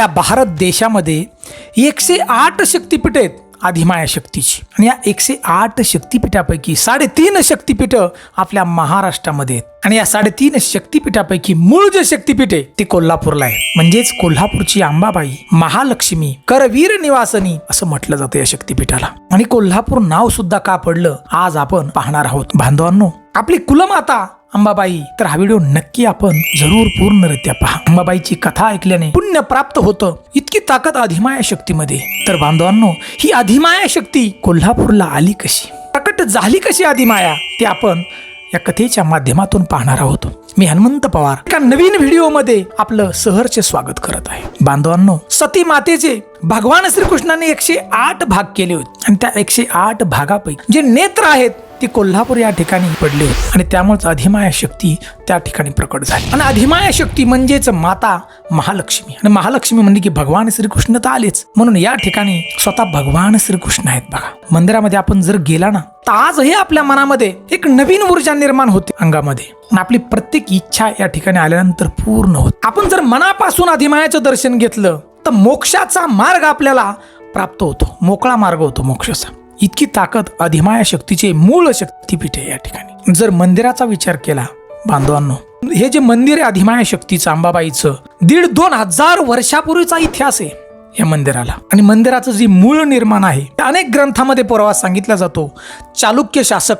आपल्या भारत देशामध्ये एकशे आठ शक्तिपीठ आहेत आधिमाया शक्तीची. आणि या एकशे आठ शक्तिपीठापैकी साडेतीन शक्तिपीठं आपल्या महाराष्ट्रामध्ये आहेत. आणि या साडेतीन शक्तिपीठापैकी मूळ जे शक्तिपीठ आहे ते कोल्हापूरला आहे. म्हणजेच कोल्हापूरची अंबाबाई महालक्ष्मी करवीर निवासनी असं म्हटलं जातं या शक्तिपीठाला. आणि कोल्हापूर नाव सुद्धा का पडलं आज आपण पाहणार आहोत. बांधवांनो आपली कुलमाता अंबाबाई तर हा व्हिडिओ नक्की आपण जरूर पूर्णरित्या पहा. अंबाबाईची कथा ऐकल्याने पुण्य प्राप्त होतं इतकी ताकद अधिमाया शक्तीमध्ये. तर बांधवांनो ही अधिमाया शक्ती कोल्हापूरला आली कशी? प्रकट झाली कशी अधिमाया? ते आपण या कथेच्या माध्यमातून पाहणार आहोत. मी हनुमंत पवार. एका नवीन व्हिडिओमध्ये आपलं सहर्ष स्वागत करत आहे. बांधवांनो सती मातेचे भगवान श्रीकृष्णाने एकशे आठ भाग केले होते. आणि त्या एकशे आठ भागापैकी जे नेत्र आहेत ते कोल्हापूर या ठिकाणी पडले आणि त्यामुळेच अधिमाया शक्ती त्या ठिकाणी प्रकट झाली. आणि अधिमाया शक्ती म्हणजेच माता महालक्ष्मी. आणि महालक्ष्मी म्हणजे की भगवान श्रीकृष्ण तर आलेच. म्हणून या ठिकाणी स्वतः भगवान श्रीकृष्ण आहेत बघा. मंदिरामध्ये आपण जर गेला ना तर आजही आपल्या मनामध्ये एक नवीन ऊर्जा निर्माण होते अंगामध्ये. आपली प्रत्येक इच्छा या ठिकाणी आल्यानंतर पूर्ण होत. आपण जर मनापासून अधिमायाचं दर्शन घेतलं तर मोक्षाचा मार्ग आपल्याला प्राप्त होतो. मोकळा मार्ग होतो मोक्षाचा. इतकी ताकद अधिमाया शक्तीचे मूळ शक्तीपीठ आहे या ठिकाणी. जर मंदिराचा विचार केला बांधवांनो हे जे मंदिर आहे अधिमाया शक्तीचं अंबाबाईचं दीड दोन हजार वर्षापूर्वीचा इतिहास आहे. या मंदिराला. आणि मंदिराचं जे मूळ निर्माण आहे अनेक ग्रंथामध्ये पुरावा सांगितला जातो. चालुक्य शासक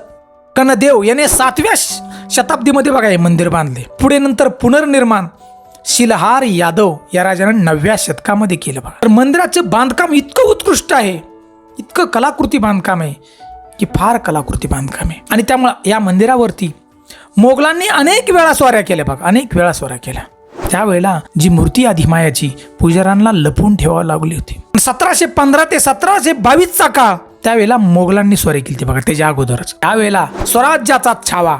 कनदेव याने सातव्या श- शताब्दीमध्ये बघा हे मंदिर बांधले. पुढे नंतर पुनर्निर्माण शिलहार यादव या राजाने नवव्या शतकामध्ये केलं बघा. तर मंदिराचं बांधकाम इतकं उत्कृष्ट आहे इतकं कलाकृती बांधकाम आहे की फार कलाकृती बांधकाम आहे. आणि त्यामुळं या मंदिरावरती मोगलांनी अनेक वेळा स्वाऱ्या केल्या बघा अनेक वेळा स्वाऱ्या केल्या. त्यावेळेला जी मूर्ती अधिमायाची पुजाऱ्यांना लपवून ठेवावी लागली होती. सतराशे पंधरा ते सतराशे बावीसचा काळ त्यावेळेला मोगलांनी स्वारी केली होती बघा त्याच्या अगोदरच. त्यावेळेला स्वराज्याचा छावा.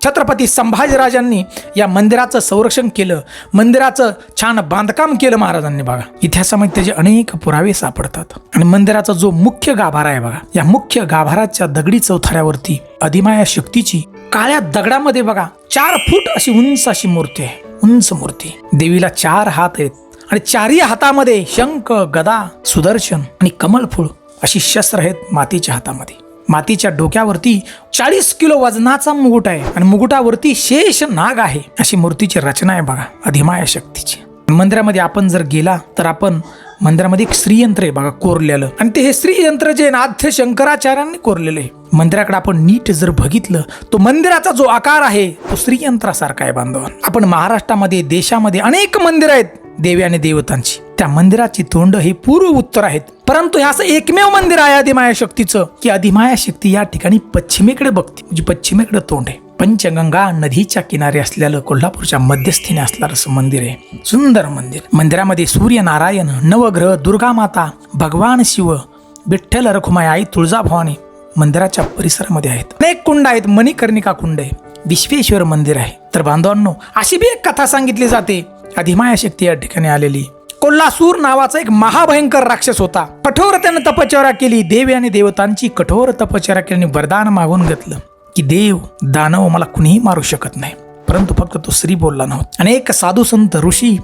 छत्रपती संभाजीराजांनी या मंदिराचं संरक्षण केलं मंदिराचं छान बांधकाम केलं महाराजांनी बघा. इतिहासामध्ये त्याचे अनेक पुरावे सापडतात. आणि मंदिराचा जो मुख्य गाभारा आहे बघा या मुख्य गाभाराच्या दगडी चौथऱ्यावरती अधिमाया शक्तीची काळ्या दगडामध्ये बघा चार फूट अशी उंच अशी मूर्ती आहे. उंच मूर्ती. देवीला चार हात आहेत आणि चारही हातामध्ये शंख गदा सुदर्शन आणि कमलफूल अशी शस्त्र आहेत मातीच्या हातामध्ये. मातीच्या डोक्यावरती चाळीस किलो वजनाचा मुकुट आहे आणि मुकुटावरती शेष नाग आहे. अशी मूर्तीची रचना आहे बघा अधिमाया शक्तीची. मंदिरामध्ये आपण जर गेला तर आपण मंदिरामध्ये एक श्रीयंत्र आहे बघा कोरलेलं. आणि ते हे श्रीयंत्र जे नाथ्य ना, आद्य शंकराचार्यांनी कोरलेलं आहे. मंदिराकडे आपण नीट जर बघितलं तो मंदिराचा जो आकार आहे तो श्रीयंत्रासारखा आहे बांधव आपण महाराष्ट्रामध्ये देशामध्ये अनेक मंदिरं आहेत देवी आणि देवतांची. त्या मंदिराची तोंड हे पूर्व उत्तर आहेत. परंतु हे असं एकमेव मंदिर आहे अधिमाया शक्तीचं की अधिमाया शक्ती या ठिकाणी पश्चिमेकडे बघते. म्हणजे पश्चिमेकडे तोंड आहे. पंचगंगा नदीच्या किनारी असलेलं कोल्हापूरच्या मध्यस्थीने असणारं असं मंदिर आहे. सुंदर मंदिर. मंदिरामध्ये सूर्यनारायण नवग्रह दुर्गा माता भगवान शिव विठ्ठल रखुमाई आई तुळजाभवानी मंदिराच्या परिसरामध्ये आहेत. अनेक कुंड आहेत. मणिकर्णिका कुंड आहे. विश्वेश्वर मंदिर आहे. तर बांधवांनो अशी बी एक कथा सांगितली जाते. अधिमाया शक्ती या ठिकाणी आलेली. कोल्हासूर नावाचा एक महाभयंकर राक्षस होता. कठोर त्यानं तपश्चर्या केली. देवी आणि देवतांची कठोर तपश्चर्या केली आणि वरदान मागून घेतलं. की देव दानव मला कुणीही मारू शकत नाही. परंतु फक्त तो स्त्री बोलला नव्हता. अनेक साधू संत ऋषी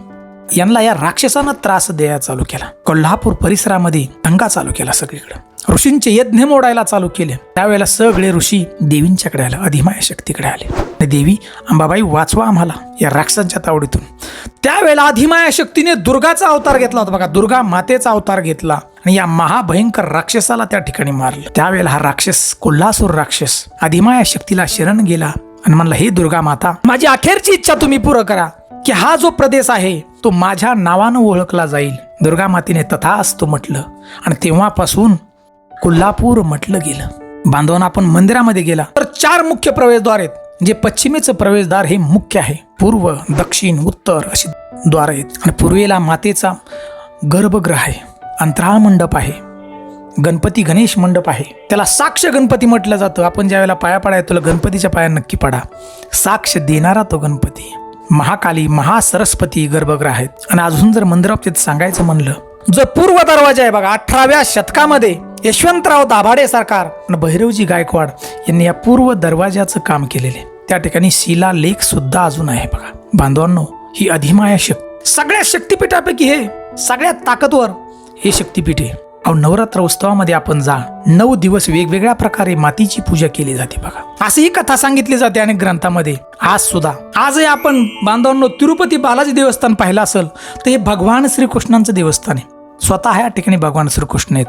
यांना या राक्षसानं त्रास द्यायला चालू केला. कोल्हापूर परिसरामध्ये दंगा चालू केला सगळीकडे. ऋषींचे यज्ञ मोडायला चालू केले. त्यावेळेला सगळे ऋषी देवींच्याकडे आले अधिमाया शक्तीकडे आले. आणि देवी अंबाबाई वाचवा आम्हाला या राक्षसांच्या तावडीतून. त्यावेळेला अधिमाया शक्तीने दुर्गाचा अवतार घेतला होता. बघा दुर्गा मातेचा अवतार घेतला. आणि या महाभयंकर राक्षसाला त्या ठिकाणी मारलं. त्यावेळेला हा राक्षस कोल्हासूर राक्षस अधिमाया शक्तीला शरण गेला आणि म्हणला हे दुर्गा माता माझी अखेरची इच्छा तुम्ही पूर्ण करा की हा जो प्रदेश आहे तो माझ्या नावानं ओळखला जाईल. दुर्गा मातेने तथा असतो म्हटलं आणि तेव्हापासून कोल्हापूर म्हटलं गेलं. बांधवांना आपण मंदिरामध्ये गेला. तर चार मुख्य प्रवेशद्वार आहेत जे पश्चिमेचं प्रवेशद्वार हे मुख्य आहे. पूर्व दक्षिण उत्तर अशी द्वार आहेत. आणि पूर्वेला मातेचा गर्भगृह आहे. अंतराळ मंडप आहे. गणपती गणेश मंडप आहे. त्याला साक्ष गणपती म्हटलं जातं. आपण ज्या वेळेला पाया पडाय तुला गणपतीच्या पाया नक्की पडा. साक्ष देणारा तो गणपती. महाकाली महासरस्वती गर्भगृह आहेत. आणि अजून जर मंदिराबाबतीत सांगायचं म्हणलं जो पूर्व दरवाजा आहे बघा अठराव्या शतकामध्ये यशवंतराव दाभाडे सरकार आणि भैरवजी गायकवाड यांनी या पूर्व दरवाजाचं काम केलेले त्या ठिकाणी शिला लेख सुद्धा अजून आहे बघा. बांधवांनो ही अधिमाया शक्ती सगळ्या शक्तिपीठापैकी हे सगळ्यात ताकदवर हे शक्तिपीठ. आहे अहो नवरात्र उत्सवामध्ये आपण जा. नऊ दिवस वेगवेगळ्या प्रकारे मातीची पूजा केली जाते बघा. अशी कथा सांगितली जाते अनेक ग्रंथामध्ये. आज सुद्धा. आजही आपण बांधवांनो तिरुपती बालाजी देवस्थान पाहिलं असेल तर हे भगवान श्रीकृष्णांचं देवस्थान आहे. स्वतः या ठिकाणी भगवान श्रीकृष्ण आहेत.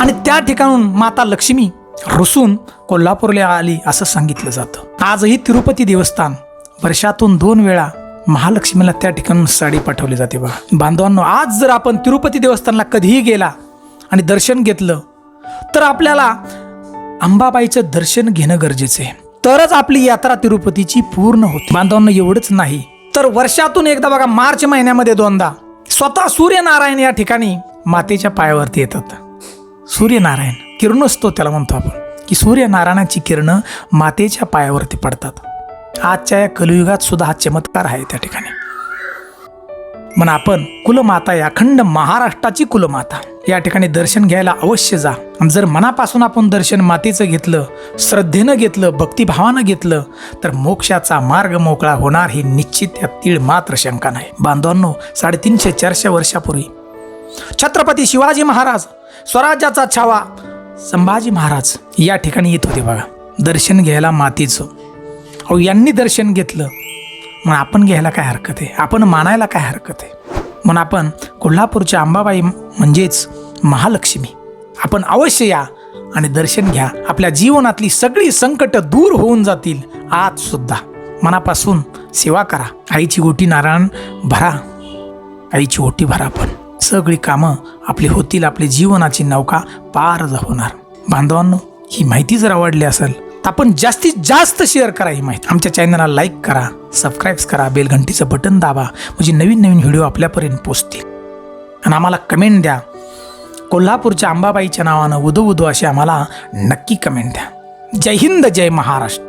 आणि त्या ठिकाणून माता लक्ष्मी रुसून कोल्हापूरला आली असं सांगितलं जातं. आजही तिरुपती देवस्थान वर्षातून दोन वेळा महालक्ष्मीला त्या ठिकाणून साडी पाठवली जाते बघा. बांधवांनो आज जर आपण तिरुपती देवस्थानला कधीही गेला आणि दर्शन घेतलं तर आपल्याला अंबाबाईचं दर्शन घेणं गरजेचं आहे. तरच आपली यात्रा तिरुपतीची पूर्ण होते. बांधवांना एवढंच नाही. तर वर्षातून एकदा बघा मार्च महिन्यामध्ये दोनदा स्वतः सूर्यनारायण या ठिकाणी मातेच्या पायावरती येतात. सूर्यनारायण किरणोत्सव त्याला म्हणतो आपण की सूर्यनारायणाची किरणं मातेच्या पायावरती पडतात. आजच्या या कलियुगात सुद्धा हा चमत्कार आहे त्या ठिकाणी. म्हणून आपण कुलमाता या अखंड महाराष्ट्राची कुलमाता या ठिकाणी दर्शन घ्यायला अवश्य जा. जर मनापासून आपण दर्शन मातेचं घेतलं श्रद्धेनं घेतलं भक्तिभावानं घेतलं तर मोक्षाचा मार्ग मोकळा होणार ही निश्चित त्या तीळ मात्र शंका नाही. बांधवांनो साडेतीनशे चारशे वर्षापूर्वी छत्रपती शिवाजी महाराज स्वराज्याचा छावा संभाजी महाराज या ठिकाणी येत होते बघा. दर्शन घ्यायला मातीचं अहो यांनी दर्शन घेतलं. मग आपण घ्यायला काय हरकत आहे? आपण मानायला काय हरकत आहे? म्हणून आपण कोल्हापूरच्या अंबाबाई म्हणजेच महालक्ष्मी आपण अवश्य या आणि दर्शन घ्या. आपल्या जीवनातली सगळी संकट दूर होऊन जातील आज सुद्धा. मनापासून सेवा करा. आईची गोटी नारायण भरा. आईची ओटी भरा पण. सगळी कामं आपली होतील आपली जीवनाची नौका पार होणार. बांधवांनो ही माहिती जर आवडली असेल आपण जास्तीत जास्त शेअर करा ही माहिती. आमच्या चॅनलला लाईक करा सबस्क्राईब करा बेल घंटीचं बटन दाबा म्हणजे नवीन नवीन व्हिडिओ आपल्यापर्यंत पोचतील. आणि आम्हाला कमेंट द्या. कोल्हापूरच्या अंबाबाईच्या नावानं उदो उदो असे आम्हाला नक्की कमेंट द्या. जय हिंद जय महाराष्ट्र.